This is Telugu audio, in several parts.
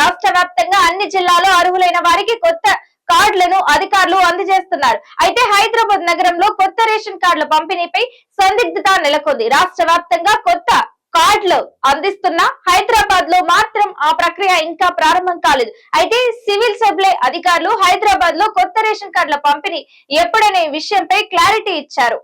రాష్ట్ర వ్యాప్తంగా అన్ని జిల్లాలో అర్హులైన వారికి కొత్త కార్డులను అధికారులు అందజేస్తున్నారు. అయితే హైదరాబాద్ నగరంలో కొత్త రేషన్ కార్డుల పంపిణీపై సందిగ్ధత నెలకొంది. రాష్ట్ర వ్యాప్తంగా కొత్త కార్డులు అందిస్తున్న హైదరాబాద్లో మాత్రం ఆ ప్రక్రియ ఇంకా ప్రారంభం కాలేదు. అయితే సివిల్ సప్లై అధికారులు హైదరాబాద్లో కొత్త రేషన్ కార్డుల పంపిణీ ఎప్పుడనే విషయంపై క్లారిటీ ఇచ్చారు.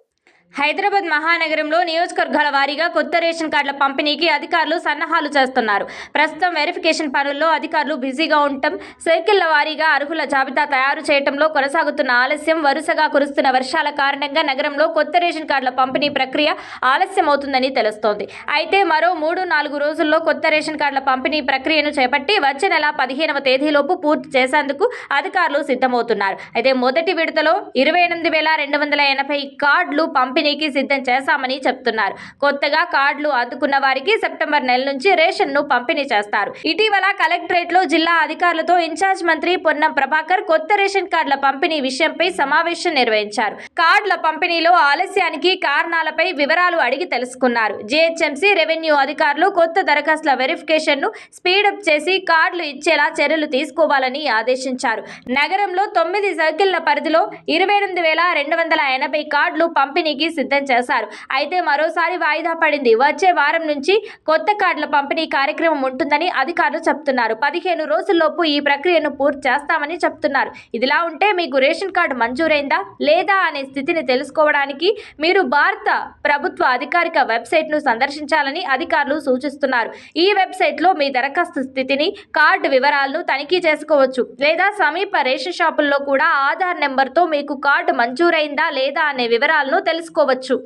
హైదరాబాద్ మహానగరంలో నియోజకవర్గాల వారీగా కొత్త రేషన్ కార్డుల పంపిణీకి అధికారులు సన్నాహాలు చేస్తున్నారు. ప్రస్తుతం వెరిఫికేషన్ పనుల్లో అధికారులు బిజీగా ఉండటం సైకిళ్ళ వారీగా అర్హుల జాబితా తయారు చేయడంలో కొనసాగుతున్న ఆలస్యం వరుసగా కురుస్తున్న వర్షాల కారణంగా నగరంలో కొత్త రేషన్ కార్డుల పంపిణీ ప్రక్రియ ఆలస్యం అవుతుందని తెలుస్తోంది. అయితే మరో మూడు నాలుగు రోజుల్లో కొత్త రేషన్ కార్డుల పంపిణీ ప్రక్రియను చేపట్టి వచ్చే నెల పదిహేనవ తేదీలోపు పూర్తి చేసేందుకు అధికారులు సిద్ధమవుతున్నారు. అయితే మొదటి విడతలో ఇరవై ఎనిమిది వేల రెండు వందల ఎనభై కార్డులు పంపిణీకి సిద్ధం చేశామని చెప్తున్నారు. కొత్తగా కార్డులు అందుకున్న వారికి సెప్టెంబర్ నెల నుంచి రేషన్ను పంపిణీ చేస్తారు. ఇటీవల కలెక్టరేట్లో జిల్లా అధికారులతో ఇన్ఛార్జ్ మంత్రి పొన్నం ప్రభాకర్ కొత్త రేషన్ కార్డుల పంపిణీ విషయంపై సమావేశం నిర్వహించారు. కార్డుల పంపిణీలో ఆలస్యానికి కారణాలపై వివరాలు అడిగి తెలుసుకున్నారు. జీహెచ్ఎంసీ రెవెన్యూ అధికారులు కొత్త దరఖాస్తుల వెరిఫికేషన్ను స్పీడప్ చేసి కార్డులు ఇచ్చేలా చర్యలు తీసుకోవాలని ఆదేశించారు. నగరంలో తొమ్మిది సర్కిళ్ళ పరిధిలో ఇరవై ఎనిమిది వేల రెండు వందల ఎనభై కార్డులు పంపిణీకి సిద్ధం చేశారు. అయితే మరోసారి వాయిదా పడింది. వచ్చే వారం నుంచి కొత్త కార్డుల పంపిణీ కార్యక్రమం ఉంటుందని అధికారులు చెప్తున్నారు. పదిహేను రోజుల్లోపు ఈ ప్రక్రియను పూర్తి చేస్తామని చెప్తున్నారు. ఇదిలా ఉంటే మీకు రేషన్ కార్డు మంజూరైందా? లేదా అనే స్థితిని తెలుసుకోవడానికి మీరు భారత ప్రభుత్వ అధికారిక వెబ్సైట్ను సందర్శించాలని అధికారులు సూచిస్తున్నారు. ఈ వెబ్సైట్లో మీ దరఖాస్తు స్థితిని కార్డు వివరాలను తనిఖీ చేసుకోవచ్చు. లేదా సమీప రేషన్ షాపుల్లో కూడా ఆధార్ నెంబర్తో మీకు కార్డు మంజూరైందా లేదా అనే వివరాలను తెలుసుకోవచ్చు చేసుకోవచ్చు.